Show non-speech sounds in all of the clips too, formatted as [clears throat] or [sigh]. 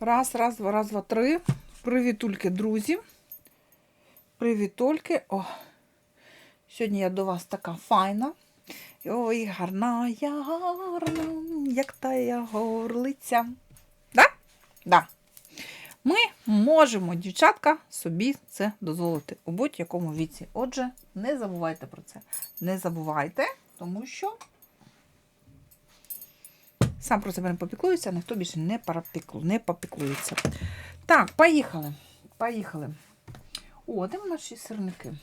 Раз, раз, два, раз, два, три. Привітульки, друзі. Привітульки. О, сьогодні я до вас така файна. Ой, гарна я гарна, як та я горлиця. Да? Да. Ми можемо, дівчатка, собі це дозволити у будь-якому віці. Отже, не забувайте про це. Не забувайте, тому що сам про себе не попіклується, ніхто більше не, парапіклу, не попіклується. Так, поїхали. Поїхали. О, де наші сирники?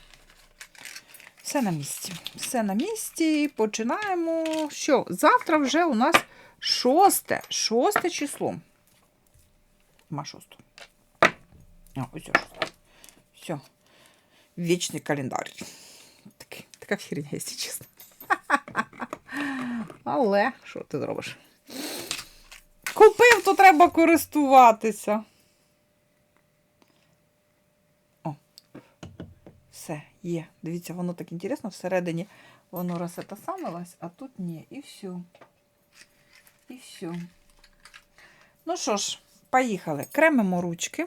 Все на місці. Все на місці. Починаємо. Що? Завтра вже у нас шосте. Шосте число. Ма шосте. А, ось шосте. Все. Вічний календар. Такий, така херня, якщо чесно. [laughs] Але що ти зробиш? Купив, то треба користуватися. О, все, є. Дивіться, воно так інтересно, всередині воно розсамилось, а тут ні. І все. І все. Ну що ж, поїхали. Кремимо ручки.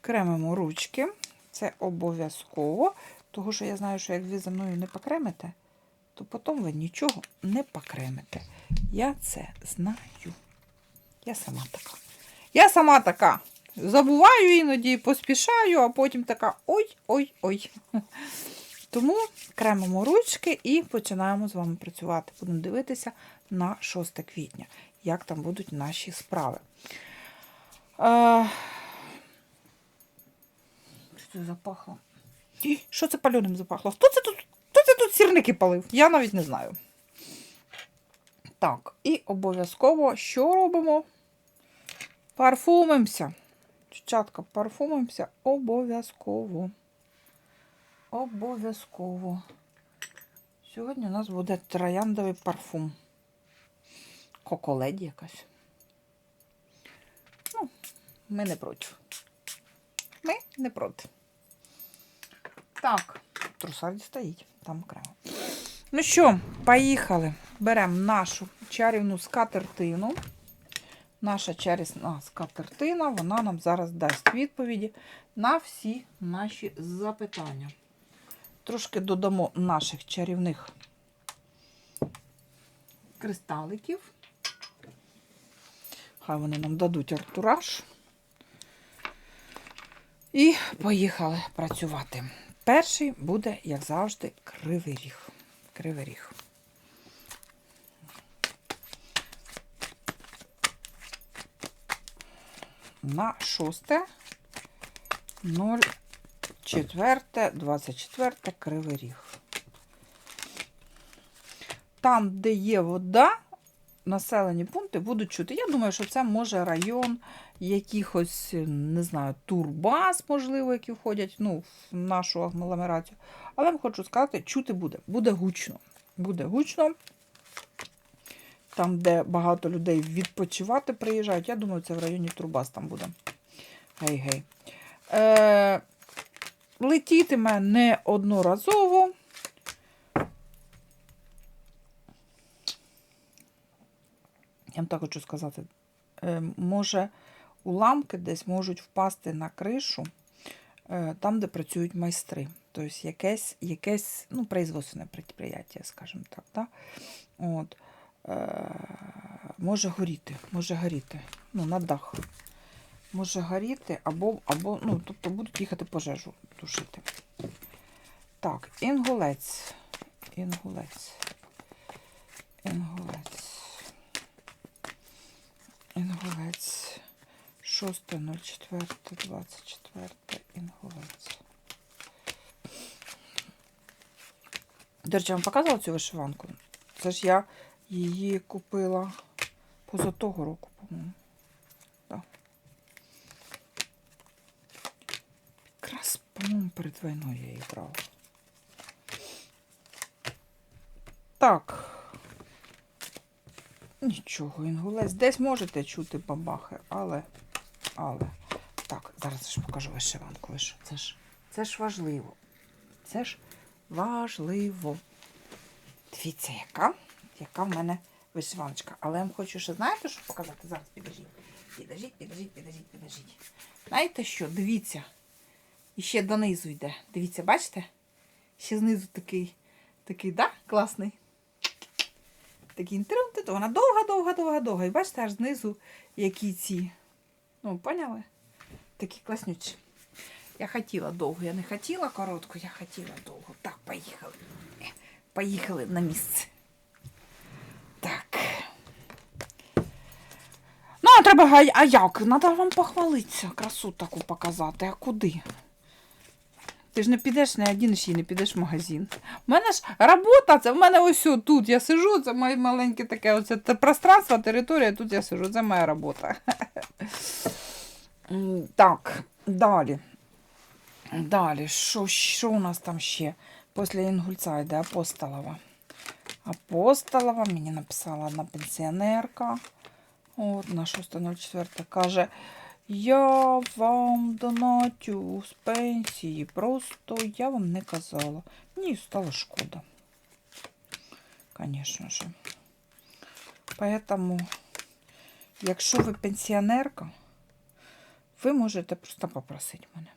Кремимо ручки. Це обов'язково. Тому що я знаю, що як ви за мною не покремите, то потім ви нічого не покремите. Я це знаю. Я сама така. Я сама така. Забуваю іноді, поспішаю, а потім така ой-ой-ой. Тому кремимо ручки і починаємо з вами працювати. Будемо дивитися на 6 квітня, як там будуть наші справи. Е... Що це запахло? Що це пальоним запахло? Хто це тут? Хто це тут сірники палив? Я навіть не знаю. Так, і обов'язково що робимо? Парфумимося. Дівчатка, парфумимося обов'язково. Обов'язково. Сьогодні у нас буде трояндовий парфум. Коколеді якась. Ну, ми не проти. Ми не проти. Так, трусарді стоїть, там окремо. Ну що, поїхали. Беремо нашу чарівну скатертину. Наша чарівна скатертина, вона нам зараз дасть відповіді на всі наші запитання. Трошки додамо наших чарівних кристаликів. Хай вони нам дадуть артураж. І поїхали працювати. Перший буде, як завжди, кривий ріг. Кривий ріг. На 6, 0, 4, 24 кривий ріг. Там, де є вода, населені пункти будуть чути. Я думаю, що це може район якихось, не знаю, турбаз, можливо, які входять ну, в нашу агломерацію. Але хочу сказати, чути буде. Буде гучно. Буде гучно. Там, де багато людей відпочивати приїжджають, я думаю, це в районі Турбаз там буде. Гей-гей. Е, Летітиме неодноразово. Я вам так хочу сказати, е, може, уламки десь можуть впасти на кришу, е, там, де працюють майстри. Тобто якесь, якесь ну, производственне підприємство, скажімо так. Да? От. Може горіти, може горіти. Ну, на дах. Може горіти, або, або ну, тобто будуть їхати пожежу тушити. Так, інгулець. Інгулець. Інгулець. Інгулець. 6.04.24 інгулець. До речі, я вам показувала цю вишиванку. Це ж я її купила поза того року, по-моєму. Да. Якраз, по-моєму, перед війною я її брала. Так. Нічого, інгулець. Десь можете чути бабахи, але. але. Так, зараз ж покажу вишиванку. Це ж, це ж важливо. Це ж важливо. Дивіться, яка, яка в мене вишиваночка. Але я вам хочу ще, знаєте, що показати? Зараз підожіть. Підожіть, підожіть, підожіть, підожіть. Знаєте що? Дивіться. І ще донизу йде. Дивіться, бачите? Ще знизу такий, такий, да? Класний. Такий інтернет, вона довга, довга, довга, довга. І бачите, аж знизу які ці. Ну, поняли? Такі класнючі. Я хотіла довго, я не хотіла коротку, я хотіла довго. Так, поїхали. Поїхали на місце. Так. Ну, треба, а, а як? Треба вам похвалитися, красу таку показати. А куди? Ти ж не підеш, не одінеш її, не підеш в магазин. У мене ж робота, це в мене ось тут. Я сижу, це моє маленьке таке оце пространство, територія, тут я сижу, це моя робота. [laughs] Так, далі. Далі, що, що у нас там ще? Після Інгульця йде Апостолова. Апостолова мені написала одна пенсіонерка. От, на 6.04 каже, я вам донатю з пенсії, просто я вам не казала. Мені стало шкода. Звісно ж. Поэтому, якщо ви пенсіонерка, ви можете просто попросити мене.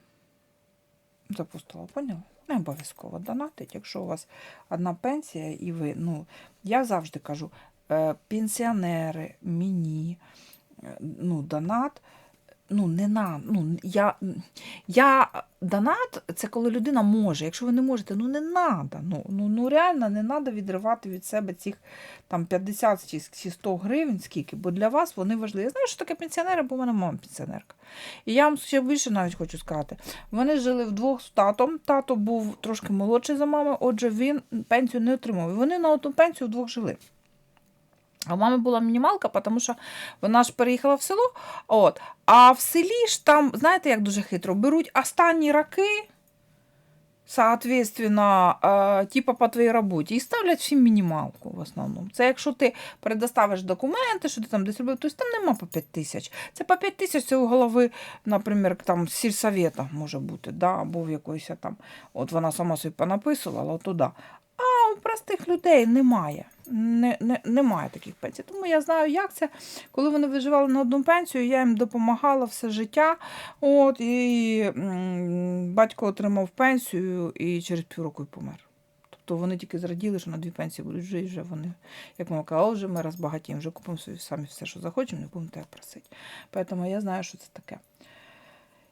Запустила, поняла? Не обов'язково донатить, якщо у вас одна пенсія і ви, ну, я завжди кажу, пенсіонери, мені, е, ну, донат, ну, не на, ну, я, я донат, це коли людина може. Якщо ви не можете, ну не треба. Ну, ну, ну реально не треба відривати від себе цих там 50 чи чи 100 гривень, скільки, бо для вас вони важливі. Я знаю, що таке пенсіонери, бо в мене мама пенсіонерка. І я вам ще більше навіть хочу сказати. Вони жили вдвох з татом. Тато був трошки молодший за маму, отже, він пенсію не отримав. І вони на одну пенсію вдвох жили. А у мами була мінімалка, тому що вона ж переїхала в село. От. А в селі ж там, знаєте, як дуже хитро, беруть останні роки, соответственно, е, типа по твоїй роботі, і ставлять всім мінімалку в основному. Це якщо ти предоставиш документи, що ти там десь робив, то там нема по 5 тисяч. Це по 5 тисяч це у голови, наприклад, там сільсовета може бути, да, або в якоїсь там, от вона сама собі понаписувала, туди. А у простих людей немає. Не, не, немає таких пенсій. Тому я знаю, як це. Коли вони виживали на одну пенсію, я їм допомагала все життя. От, І м, батько отримав пенсію і через півроку помер. Тобто вони тільки зраділи, що на дві пенсії будуть жити, вже вони, як мама казала, вже ми розбагатіємо, вже купимо собі самі все, що захочемо, не будемо тебе просити. Тому я знаю, що це таке.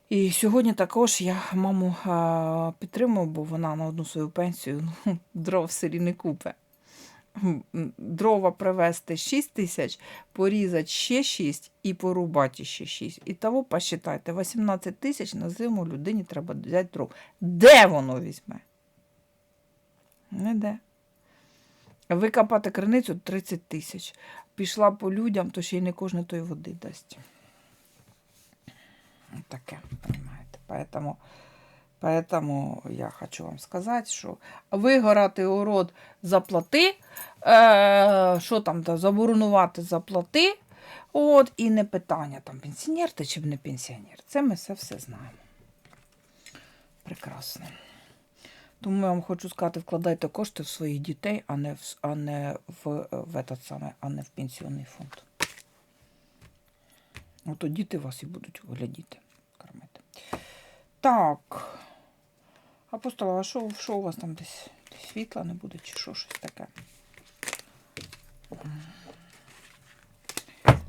І сьогодні також я маму підтримую, бо вона на одну свою пенсію ну, [laughs] дров в селі не купе. Дрова привезти 6 тисяч, порізати ще 6 і порубати ще 6. І того посчитайте, 18 тисяч на зиму людині треба взяти дров. Де воно візьме? Не де. Викопати криницю 30 тисяч. Пішла по людям, то ще й не кожен той води дасть. Таке, понимаете. Поэтому, поэтому я хочу вам сказати, що вигорати урод заплати, е, що там, да, заборонувати заплати. От, і не питання, там, пенсіонер ти чи не пенсіонер. Це ми все все знаємо. Прекрасно. Тому я вам хочу сказати, вкладайте кошти в своїх дітей, а не в, а не в, в, этот саме, а не в пенсіонний фонд. Ото діти вас і будуть глядіти, кормити. Так. Апостола, а що, що у вас там десь? Світла не буде, чи що щось таке?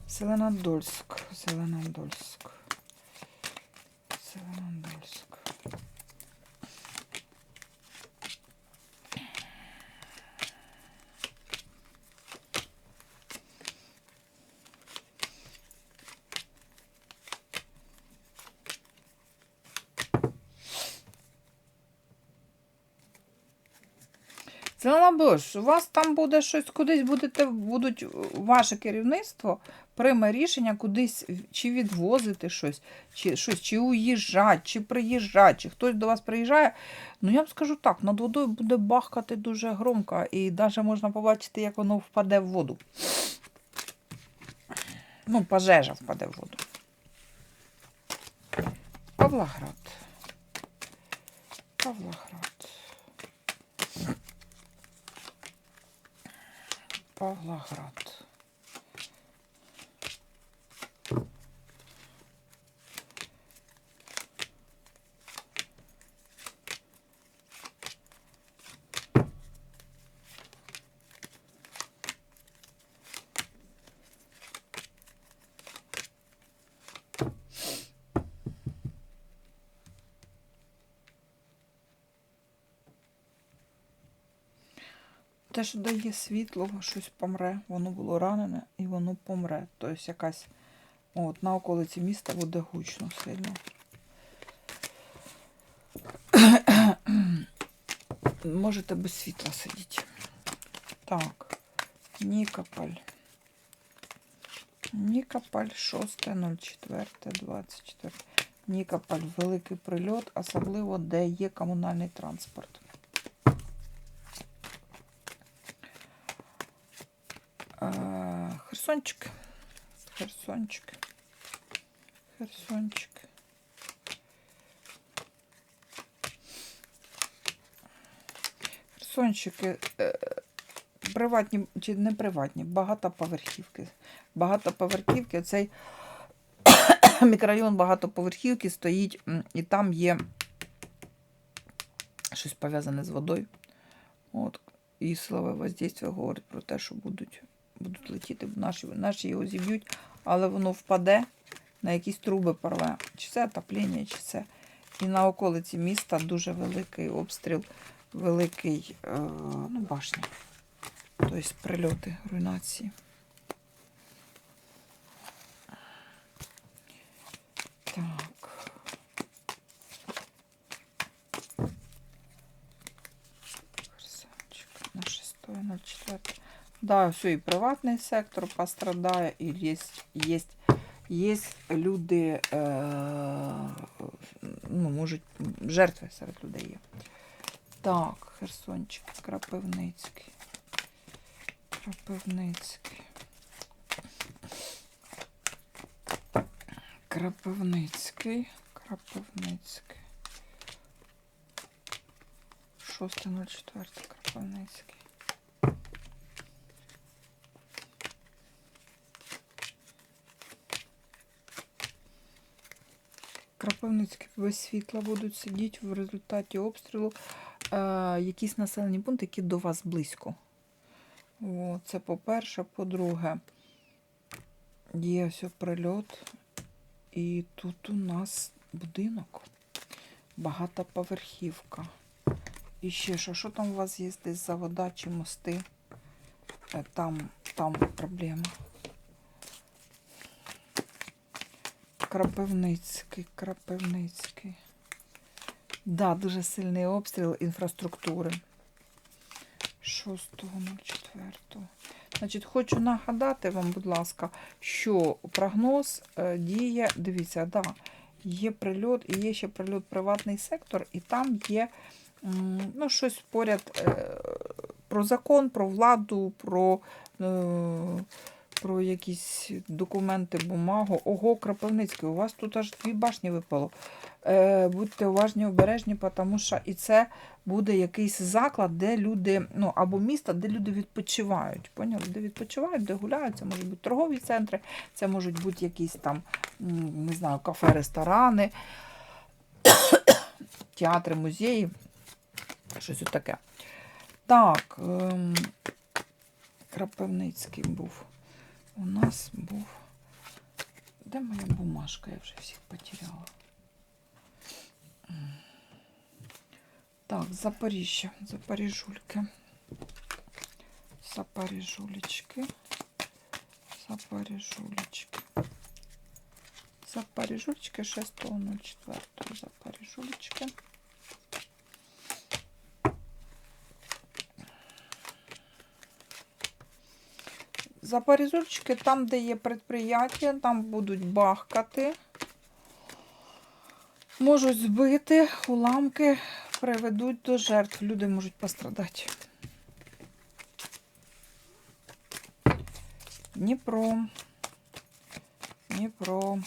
Зеленодольськ. Зеленодольськ. Зеленодольськ. Зелена Бош, у вас там буде щось, кудись будете, будуть ваше керівництво прийме рішення кудись чи відвозити щось, чи щось, чи уїжджати, чи приїжджати, чи хтось до вас приїжджає. Ну я вам скажу так, над водою буде бахкати дуже громко, і навіть можна побачити, як воно впаде в воду. Ну, пожежа впаде в воду. Павлоград. Павлоград. Павлоград. Те, що дає світло, щось помре. Воно було ранене і воно помре. Тобто якась от, на околиці міста буде гучно сильно. [clears throat] Можете без світла сидіти. Так, Нікополь. Нікополь 6.04.24. Нікополь великий прильот, особливо де є комунальний транспорт. Е, Херсончик. Херсончик. Херсончик. Херсончики. е, Приватні чи не приватні, багатоповерхівки. Багатоповерхівки, цей [coughs] мікрорайон багатоповерхівки стоїть, і там є щось пов'язане з водою. От. І силове воздействие говорить про те, що будуть, будуть летіти. Наші, наші його зіб'ють, але воно впаде на якісь труби порве. Чи це отоплення, чи це. І на околиці міста дуже великий обстріл, великий е, ну, башня. Тобто прильоти, руйнації. Так. Херсончик на 6.04. Да, все, і приватний сектор пострадає, і є, є, є люди, е, ну, можуть, жертви серед людей є. Так, Херсончик, Крапивницький. Крапивницький. Крапивницький. Крапивницький. 6.04. Крапивницький. Крапивницький без світла будуть сидіти в результаті обстрілу е, якісь населені пункти, які до вас близько. О, це по-перше. По-друге, є ось прильот. І тут у нас будинок. Багатоповерхівка. І ще що, що там у вас є десь завода чи мости? Е, Там, там проблема. Крапивницький, Крапивницький. Да, дуже сильний обстріл інфраструктури. 6.04. Значить, хочу нагадати вам, будь ласка, що прогноз е, діє, дивіться, да, є прильот і є ще прильот приватний сектор, і там є ну, щось поряд е, про закон, про владу, про, е, про якісь документи, бумагу. Ого, Крапивницький, у вас тут аж дві башні випало. Е, Будьте уважні, обережні, тому що і це буде якийсь заклад, де люди, ну або місто, де люди відпочивають. Поняли? Де відпочивають, де гуляють, це можуть бути торгові центри, це можуть бути якісь там, не знаю, кафе, ресторани, театри, музеї, щось таке. Так, ем, Крапивницький був. У нас був. Де моя бумажка? Я вже всіх потеряла. Так, Запоріжжя, Запоріжульки. Запоріжулечки. Запоріжулечки. Запоріжулечки 6.04. Запоріжулечки. Запоріжульчики, там, де є предприятия, там будуть бахкати. Можуть збити, уламки приведуть до жертв. Люди можуть пострадати. Дніпро. Дніпро.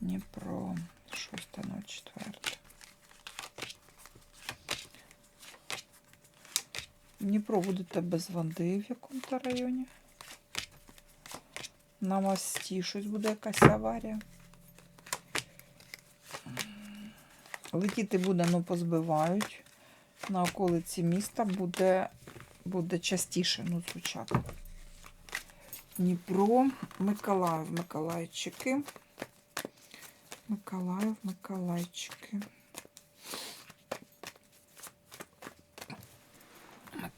Дніпро. 6.04. Дніпро будете без води в якому-то районі. На мості щось буде якась аварія. Летіти буде, ну позбивають. На околиці міста буде, буде частіше ну, звучати. Дніпро, Миколаїв, Миколайчики. Миколаїв, Миколайчики.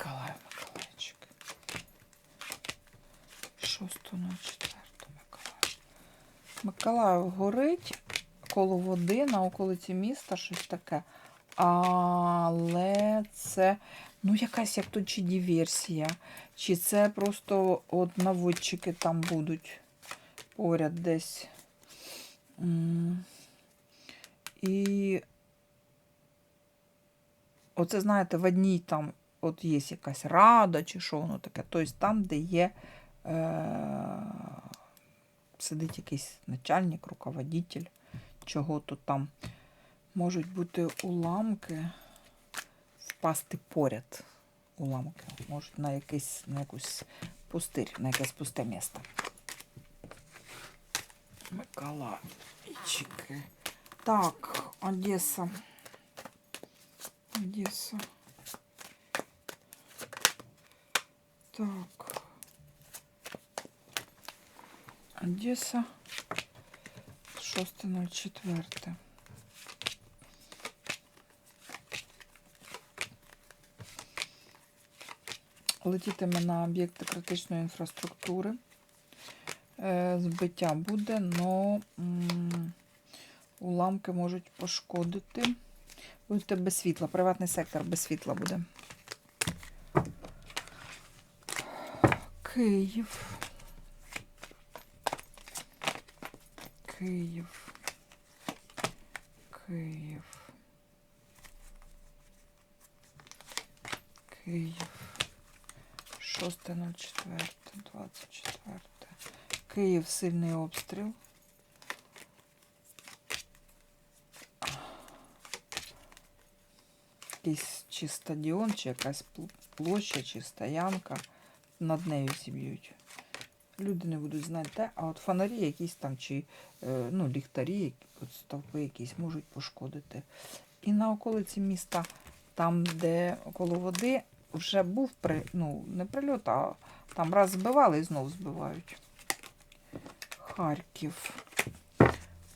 Миколай Миколайчик. 6.04 Миколаїв. Миколаїв горить коло води на околиці міста, щось таке. Але це, ну, якась як тут чи диверсія, чи це просто от наводчики там будуть поряд десь. І оце, знаєте, в одній там от є якась рада, чи що воно таке. Тобто там, де є е- сидить якийсь начальник, руководитель, чого то там. Можуть бути уламки, впасти поряд. Уламки. Можуть на якийсь, на якусь пустир, на якесь пусте місто. Миколаївчики. Так, Одеса. Одеса. Так. Одеса. 6.04. Летітиме на об'єкти критичної інфраструктури. Е, Збиття буде, але уламки можуть пошкодити. Будете без світла. Приватний сектор без світла буде. Київ. Київ. Київ. Київ. 6.04, 24. Київ сильний обстріл. Якийсь чи стадіон, чи якась пл- площа, чи стоянка. Над нею зіб'ють. Люди не будуть знати де, а от фонарі якісь там, чи е, ну, ліхтарі, от стовпи якісь можуть пошкодити. І на околиці міста, там, де коло води, вже був при, ну, не прильот, а там раз збивали і знов збивають. Харків.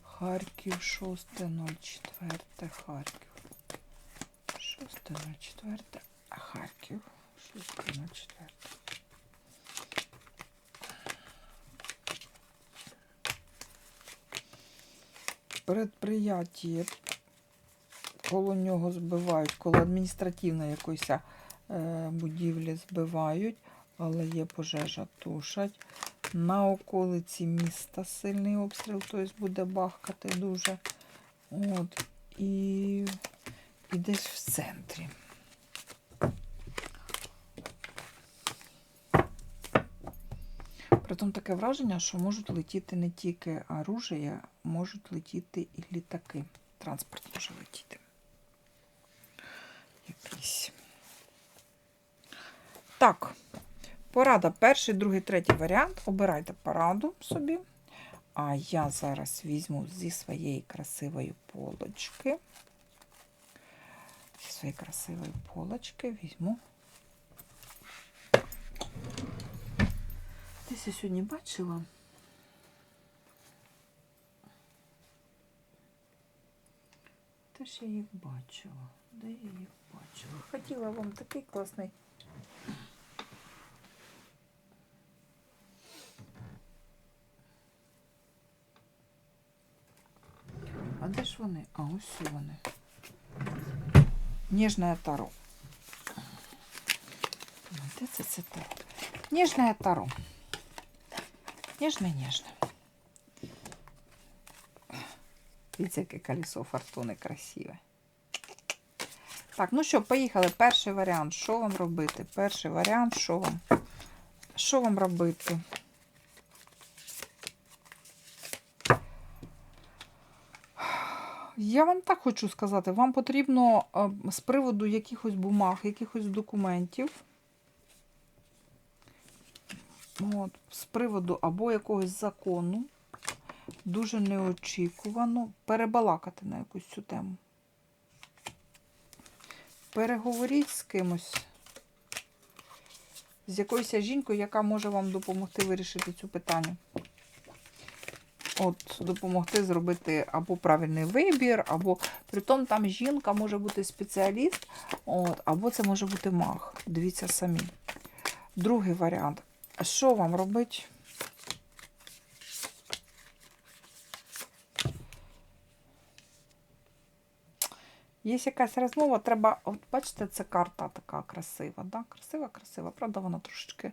Харків 6.04. Харків. 6.04. А Харків. 6.04. Предприятие коло нього збивають, коло адміністративної якоїсь е, будівлі збивають, але є пожежа, тушать. На околиці міста сильний обстріл, тобто буде бахкати дуже. От. І, і десь в центрі. Притом таке враження, що можуть летіти не тільки оружие, можуть летіти і літаки. Транспорт може летіти. Якийсь. Так, порада перший, другий, третій варіант. Обирайте пораду собі. А я зараз візьму зі своєї красивої полочки. Зі своєї красивої полочки візьму. Десь я сьогодні бачила. Теж я їх бачила. Де я їх бачила? Хотіла вам такий класний. А де ж вони? А, ось вони. Ніжне таро. Де це це таро? Ніжне таро. Ніжне, ніжне. Дивіться, яке колесо фортуни красиве. Так, ну що, поїхали. Перший варіант. Що вам робити? Перший варіант, що вам? Що вам робити? Я вам так хочу сказати, вам потрібно е, з приводу якихось бумаг, якихось документів. От, з приводу або якогось закону, дуже неочікувано перебалакати на якусь цю тему. Переговоріть з кимось, з якоюсь жінкою, яка може вам допомогти вирішити цю питання. от, допомогти зробити або правильний вибір, або притом там жінка може бути спеціаліст, от, або це може бути маг. Дивіться самі. Другий варіант. Що вам робити? Є якась розмова, треба. От бачите, це карта така красива. Да? Красива, красива. Правда, вона трошечки,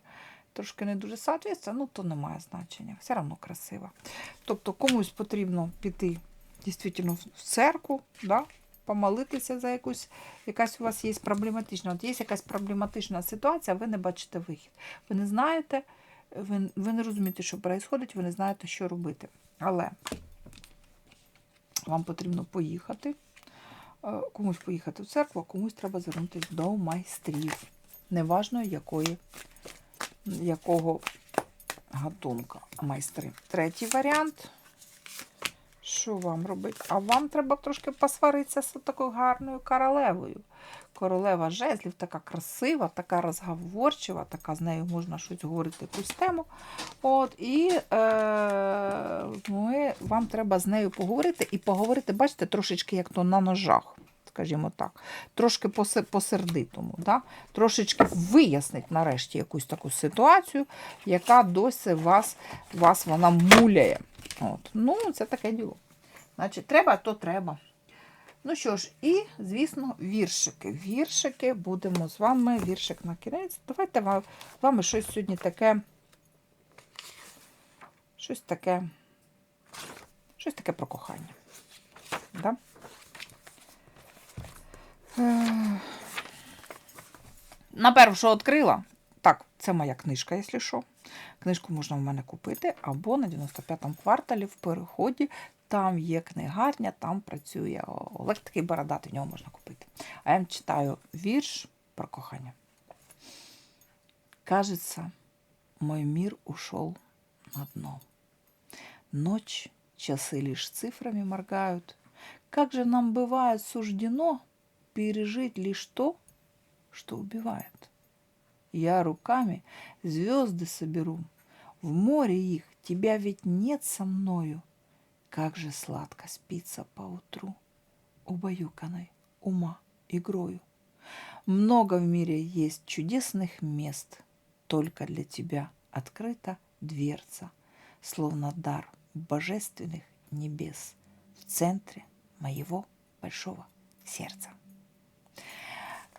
трошки не дуже соответствує, ну то не має значення. Все одно красива. Тобто комусь потрібно піти дійсно в церкву, да? Помолитися за якусь, якась у вас є проблематична. От є якась проблематична ситуація, ви не бачите вихід. Ви не знаєте, ви, ви не розумієте, що відбувається, ви не знаєте, що робити. Але вам потрібно поїхати. Е, комусь поїхати в церкву, а комусь треба звернутися до майстрів. Неважно, якої, якого гатунка майстри. Третій варіант. Що вам робити? А вам треба трошки посваритися з такою гарною королевою. Королева жезлів така красива, така розговорчива, така з нею можна щось говорити якусь тему. От, І е, ми, вам треба з нею поговорити і поговорити, бачите, трошечки як то на ножах, скажімо так, трошки по-сердитому. Да? Трошечки вияснить нарешті якусь таку ситуацію, яка досі вас, вас вона муляє. От. Ну, це таке діло. Значить, треба, то треба. Ну що ж, і, звісно, віршики. Віршики будемо з вами, віршик на кінець. Давайте з вами щось сьогодні таке. Щось таке. Щось таке про кохання. Да? Е, Наперво, що відкрила, так, це моя книжка, якщо що. Книжку можна в мене купити, або на 95-му кварталі в переході там є книгарня, там працює Олег такий бородатий, в нього можна купити. А я читаю вірш про кохання. Кажется, мой мир ушел на дно. Ночь, часы лишь цифрами моргают. Как же нам бывает суждено пережить лишь то, что убивает? Я руками звезды соберу, в море их тебя ведь нет со мною. Как же сладко спится поутру, убаюканной ума игрою. Много в мире есть чудесных мест, только для тебя открыта дверца, словно дар божественных небес в центре моего большого сердца.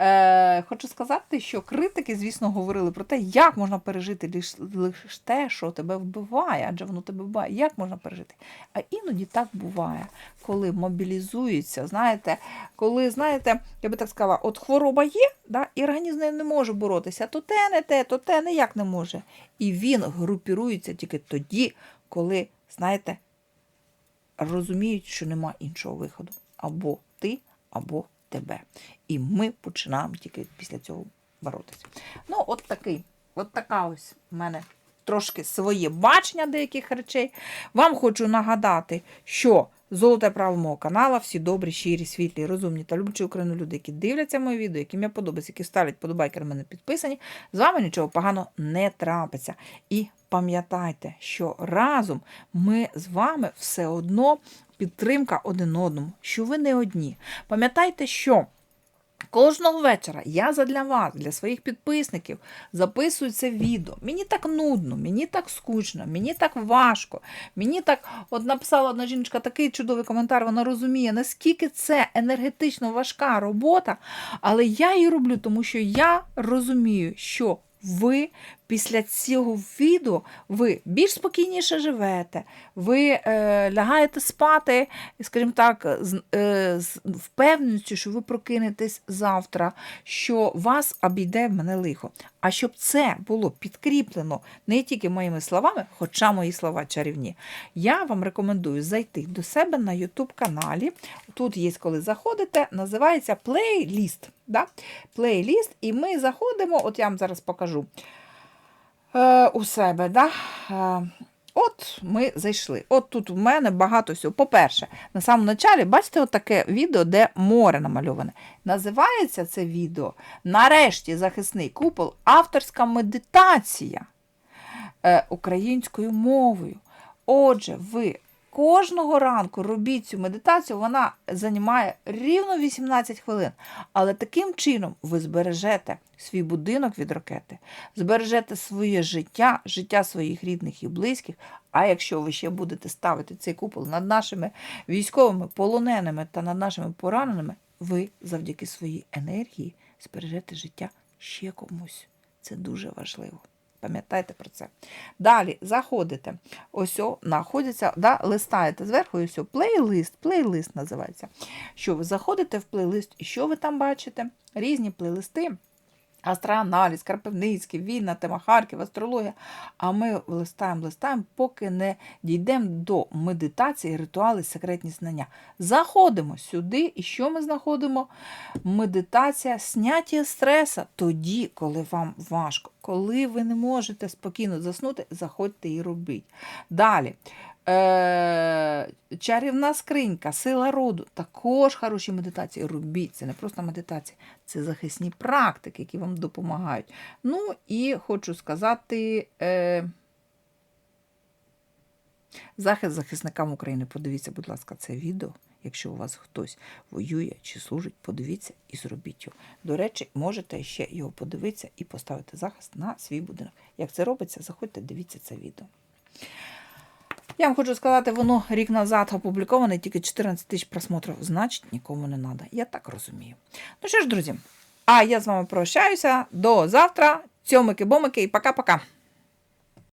Е, Хочу сказати, що критики, звісно, говорили про те, як можна пережити лише те, що тебе вбиває, адже воно тебе вбиває. Як можна пережити? А іноді так буває, коли мобілізуються, знаєте, коли, знаєте, я би так сказала, от хвороба є, да, і організм не може боротися, то те, не те, то те, ніяк не може. І він групірується тільки тоді, коли, знаєте, розуміють, що нема іншого виходу. Або ти, або тебе. І ми починаємо тільки після цього боротися. Ну, от такий, от така ось в мене трошки своє бачення деяких речей. Вам хочу нагадати, що золоте право мого каналу, всі добрі, щирі, світлі, розумні та люблячі Україну люди, які дивляться моє відео, яким я подобається, які ставлять подобайки на мене підписані, з вами нічого поганого не трапиться. І пам'ятайте, що разом ми з вами все одно підтримка один одному, що ви не одні. Пам'ятайте, що. Кожного вечора я задля вас, для своїх підписників, записую це відео. Мені так нудно, мені так скучно, мені так важко. Мені так, от написала одна жіночка такий чудовий коментар, вона розуміє, наскільки це енергетично важка робота, але я її роблю, тому що я розумію, що ви після цього відео ви більш спокійніше живете, ви е, лягаєте спати, скажімо так, з, е, з впевненістю, що ви прокинетесь завтра, що вас обійде в мене лихо. А щоб це було підкріплено не тільки моїми словами, хоча мої слова чарівні, я вам рекомендую зайти до себе на YouTube каналі. Тут є, коли заходите, називається плейліст. Да? Плейліст, і ми заходимо, от я вам зараз покажу е, у себе. Да? Е, От ми зайшли. От тут у мене багато всього. По-перше, на самому началі, бачите, таке відео, де море намальоване. Називається це відео Нарешті захисний купол, авторська медитація е, українською мовою. Отже, ви кожного ранку робіть цю медитацію, вона займає рівно 18 хвилин. Але таким чином ви збережете свій будинок від ракети, збережете своє життя, життя своїх рідних і близьких. А якщо ви ще будете ставити цей купол над нашими військовими, полоненими та над нашими пораненими, ви завдяки своїй енергії збережете життя ще комусь. Це дуже важливо. Пам'ятайте про це. Далі заходите. Ось знаходиться, да, листаєте зверху, і ось плейлист, плейлист називається. Що ви заходите в плейлист, і що ви там бачите? Різні плейлисти. Астроаналіз, Карпивницький, Війна, тема Харків, астрологія. А ми листаємо, листаємо, поки не дійдемо до медитації, ритуали, секретні знання. Заходимо сюди, і що ми знаходимо? Медитація, сняття стреса тоді, коли вам важко. Коли ви не можете спокійно заснути, заходьте і робіть. Далі. Е, чарівна скринька, сила роду. Також хороші медитації. Робіть. Це не просто медитація, це захисні практики, які вам допомагають. Ну і хочу сказати. Е, Захист захисникам України. Подивіться, будь ласка, це відео. Якщо у вас хтось воює чи служить, подивіться і зробіть його. До речі, можете ще його подивитися і поставити захист на свій будинок. Як це робиться, заходьте, дивіться це відео. Я вам хочу сказати, воно рік назад опубліковане, тільки 14 тисяч просмотрів. Значить, нікому не треба. Я так розумію. Ну що ж, друзі, а я з вами прощаюся. До завтра. Цьомики-бомики і пока-пока.